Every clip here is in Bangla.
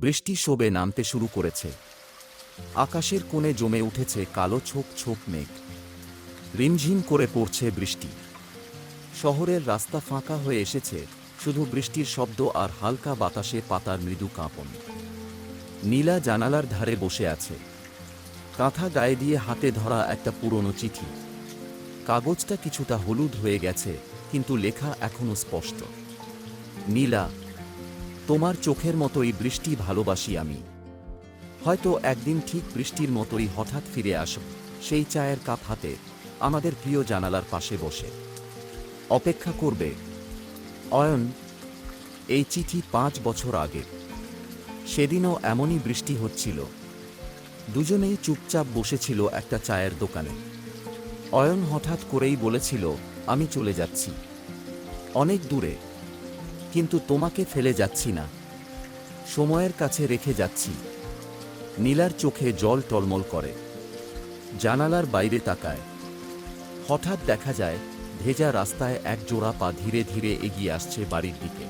বৃষ্টি শোবে নামতে শুরু করেছে। আকাশের কোণে জমে উঠেছে কালো ছোপ ছোপ মেঘ। রিমঝিম করে পড়ছে বৃষ্টি। শহরের রাস্তা ফাঁকা হয়ে এসেছে শুধু বৃষ্টির শব্দ আর হালকা বাতাসে পাতার মৃদু কাঁপন। নীলা জানালার ধারে বসে আছে। কাঁথা গায়ে দিয়ে হাতে ধরা একটা পুরনো চিঠি। কাগজটা কিছুটা হলুদ হয়ে গেছে, কিন্তু লেখা এখনও স্পষ্ট। নীলা তোমার চোখের মতোই বৃষ্টি ভালোবাসি আমি। হয়তো একদিন ঠিক বৃষ্টির মতোই হঠাৎ ফিরে আসব সেই চায়ের কাপ হাতে আমাদের প্রিয় জানালার পাশে বসে। অপেক্ষা করবে। অয়ন, এই চিঠি পাঁচ বছর আগে। সেদিনও এমনই বৃষ্টি হচ্ছিল। দুজনেই চুপচাপ বসেছিল একটা চায়ের দোকানে। অয়ন হঠাৎ করেই বলেছিল, আমি চলে যাচ্ছি। অনেক দূরে। কিন্তু তোমাকে ফেলে যাচ্ছি না। সময়ের কাছে রেখে যাচ্ছি। নীলার চোখে জল টলমল করে। জানালার বাইরে তাকায়। হঠাৎ দেখা যায়, ভেজা রাস্তায় এক জোড়া পা ধীরে ধীরে এগিয়ে আসছে বাড়ির দিকে।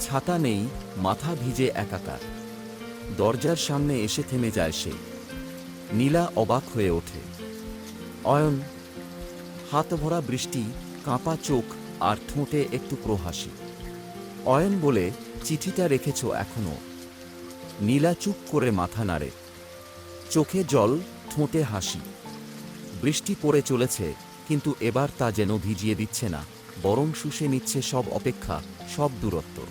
ছাতা নেই, মাথা ভিজে একাকার। দরজার সামনে এসে থেমে যায় সে। নীলা অবাক হয়ে ওঠে। অয়ন হাত ভরা বৃষ্টি, কাঁপা চোখ আর ঠোঁটে একটু প্রহাসি। অয়ন বলে, চিঠিটা রেখেছ এখনও? নীলা চুপ করে মাথা নাড়ে। চোখে জল, ঠোঁটে হাসি। বৃষ্টি পড়ে চলেছে, কিন্তু এবার তা যেন ভিজিয়ে দিচ্ছে না। বরং শুষে নিচ্ছে সব অপেক্ষা, সব দূরত্ব।